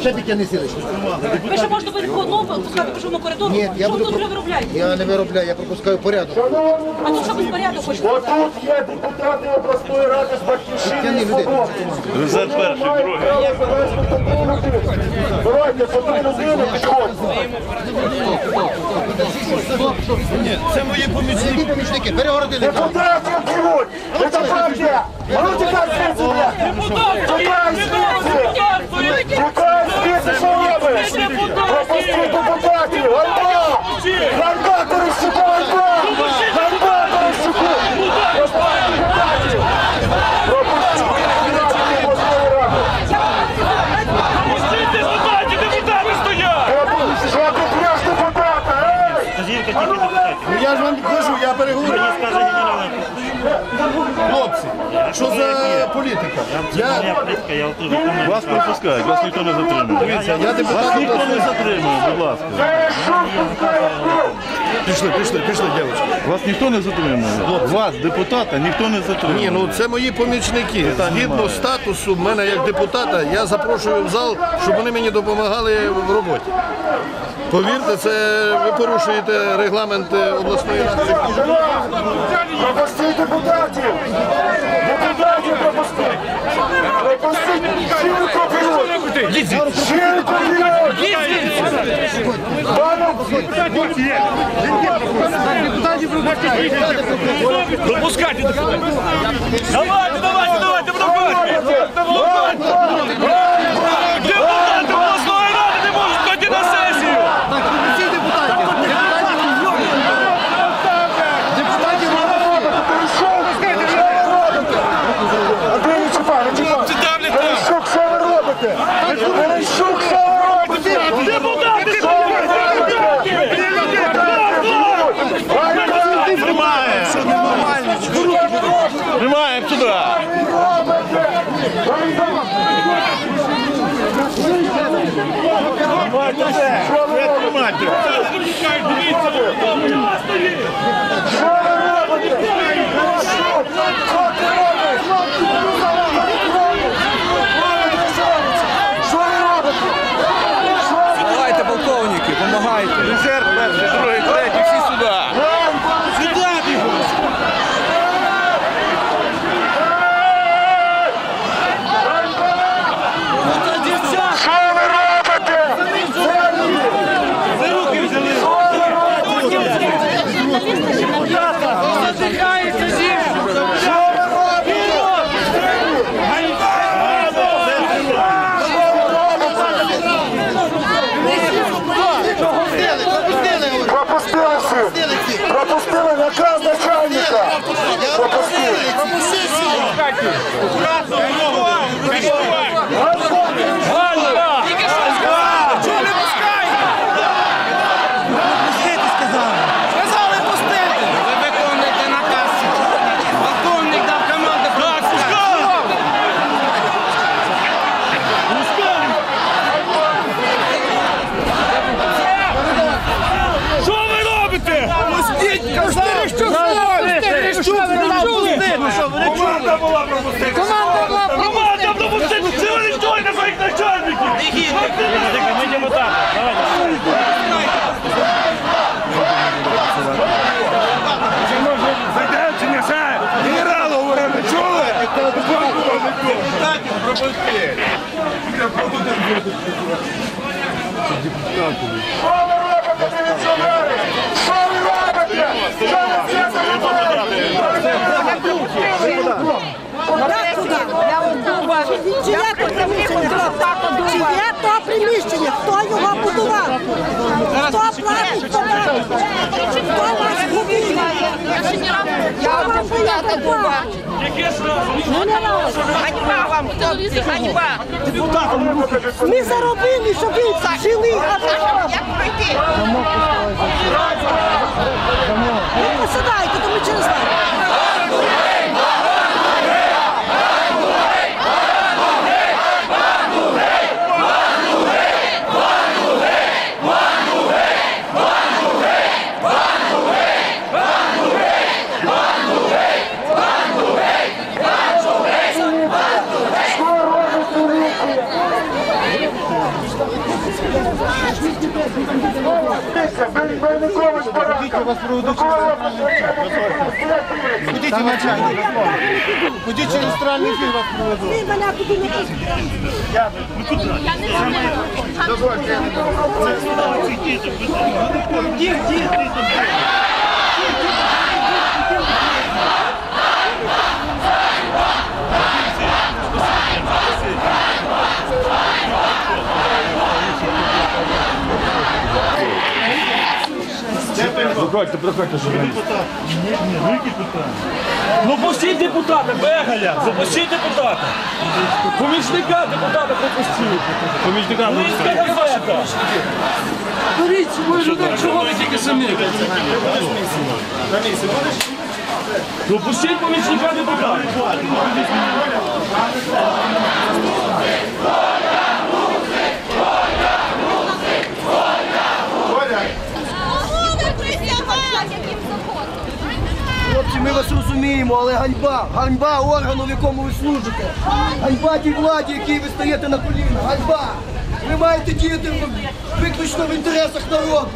Ще дитя силиш. Ви ще можете бути по одному пускати пішов на коридор. Ні, я що ви буду тут вже виробляєте? Я не виробляю, я пропускаю порядок. А тут що безпорядок хочете? Отут є депутати обласної ради з батьківщини і свободи. За перший, другий. Давайте по три людини підходьте. Це мої помічники. Які помічники? Перегородили. Депутатів б'ють! Це партія! А ну тікай звідси, блядь! Тікай звідси! Тікай звідси, що робиш? Пропусти депутатів! Ганьба! Ганьба, Терещуку, ганьба! Ганьба, Терещуку! Пропусти депутатів! Пропусти депутатів обласної ради! Депутати стоять! Пропусти! Що ти п'єш депутата, ей? А ну, блядь! Ну я ж вам кажу, я переговорю. Хлопці, що за політика? Я вас пропускають, вас ніхто не затримує. Дивіться, я депутат. Ніхто не затримує, будь ласка. Пішли, пішли, пішли, дівчатки. Вас ніхто не затримує. Вас, депутата, ніхто не затримує. Ні, ну це мої помічники. Згідно статусу мене як депутата, я запрошую в зал, щоб вони мені допомагали в роботі. Повірте, це ви порушуєте регламент е, обласної ради. Пропустіть депутатів! Депутатів пропустіть! Пропустіть! Жінку б'ють! Жінку б'ють! Пане, Пропускайте депутатів! Давайте, давайте, давайте, пропускайте! Депутати обласної ради не можуть ходити на сесію! Всі депутатів. Депутатів. Андрій, чіпай! Терещук, що ви робите? Терещук, що ви робите? Депутати Що ви робите? Тримає! Тримайте! Що ви робите? Що ти робиш? Що ви робите? Давайте, полковники, помагайте. Резерв перший, другий, третій, всі сюди! Що ви робите? Що ви робите? Пропустили всіх! Пропустили наказ начальника! Пропустили! Ви Команда пропустити! Команда була пропустити! Команда пропустити! Це ви стойте своїх начальників! Ми йдемо так, давайте. Зайдемо чи не ще? Генерал говорив, не чули? Депутатів пропусти! Що ви робите, міліціонери? Що ви робите? Що Чи є то приміщення? Чи є то приміщення? Хто його будував? Хто платить податки? Хто вас купив? Я вам депутата. Яке? Ганьба вам, хлопці, ганьба. Ми заробили, щоб ви жили. Як пройти? Ви посідайте, то ми через вас. Що робить міліція? Ходіть, начальник. Ходіть через центральний фільм вас проведу. Він мене туди не пустив. Ну пустіть депутата, Бегаля, запустіть депутата. Помічника депутата пропустіть. Помічника Львівська газета. Беріть свою людей, чого ви тільки самі? Ну пустіть помічника депутата. Хлопці, ми вас розуміємо, але ганьба, ганьба органу, в якому ви служите. Ганьба тій владі, якій ви стаєте на коліна. Ганьба! Ви маєте діяти виключно в інтересах народу.